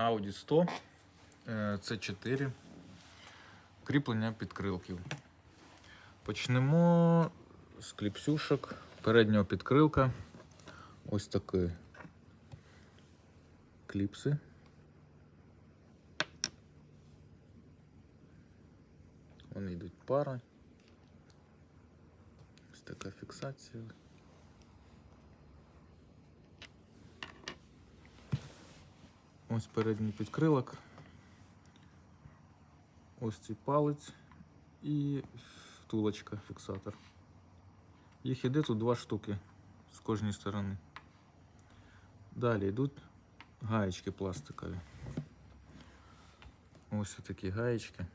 Audi 100 c 4 кріплення підкрилків. Почнемо з кліпсюшок переднього підкрилка. Ось такі кліпси. Вони йдуть пара. Ось така фіксація. Ось передній підкрилок. Ось цей палець і втулочка, фіксатор. Їх іде тут два штуки з кожної сторони. Далі йдуть гаєчки пластикові. Ось такі гаєчки.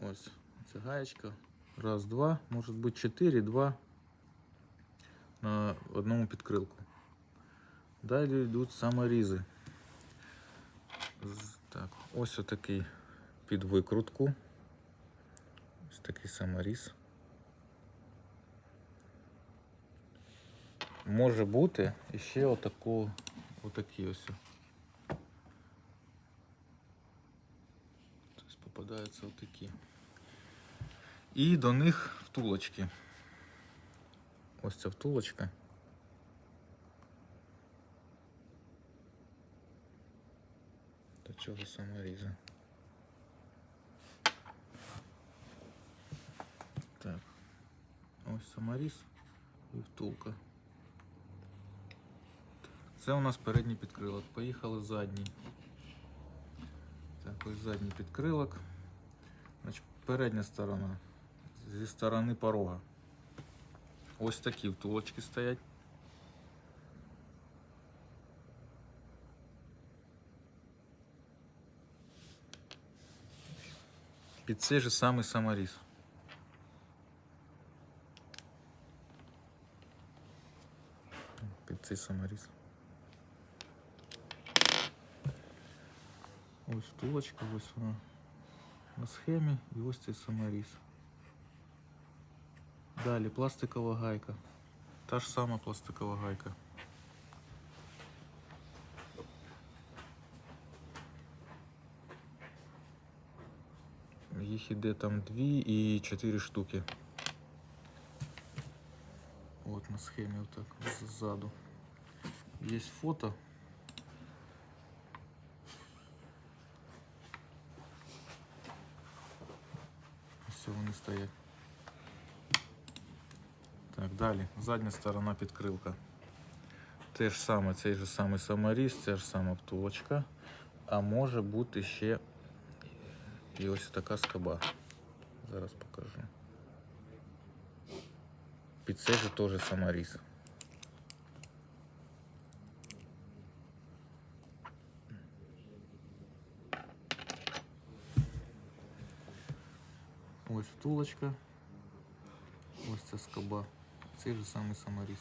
Ось ця гаєчка. Раз, два, може бути чотири, два на одному підкрилку. Далі йдуть саморізи. Так, ось отакий під викрутку. Ось такий саморіз. Може бути ще отаку, отакі ось. Тобто попадаються отакі. І до них втулочки. Ось ця втулочка. До цього саморіза. Так. Ось саморіз і втулка. Це у нас передній підкрилок. Поїхали задній. Так, ось задній підкрилок. Значить, передня сторона зі сторони порога. Ось такі втулочки стоять. Під цей же самий саморіз. Під цей саморіз. Ось втулочка, ось вона на схемі і ось цей саморіз. Далі пластикова гайка. Та ж сама пластикова гайка. Їх іде там дві і чотири штуки. От на схемі отак ззаду. Є фото. Все, вони стоять. Так, далі. Задня сторона підкрилка. Те ж саме, цей же самий саморіз, ця ж сама втулочка. А може бути ще і ось така скоба. Зараз покажу. Під цей же теж саморіз. Ось втулочка. Ось ця скоба. Цей же самий саморіз.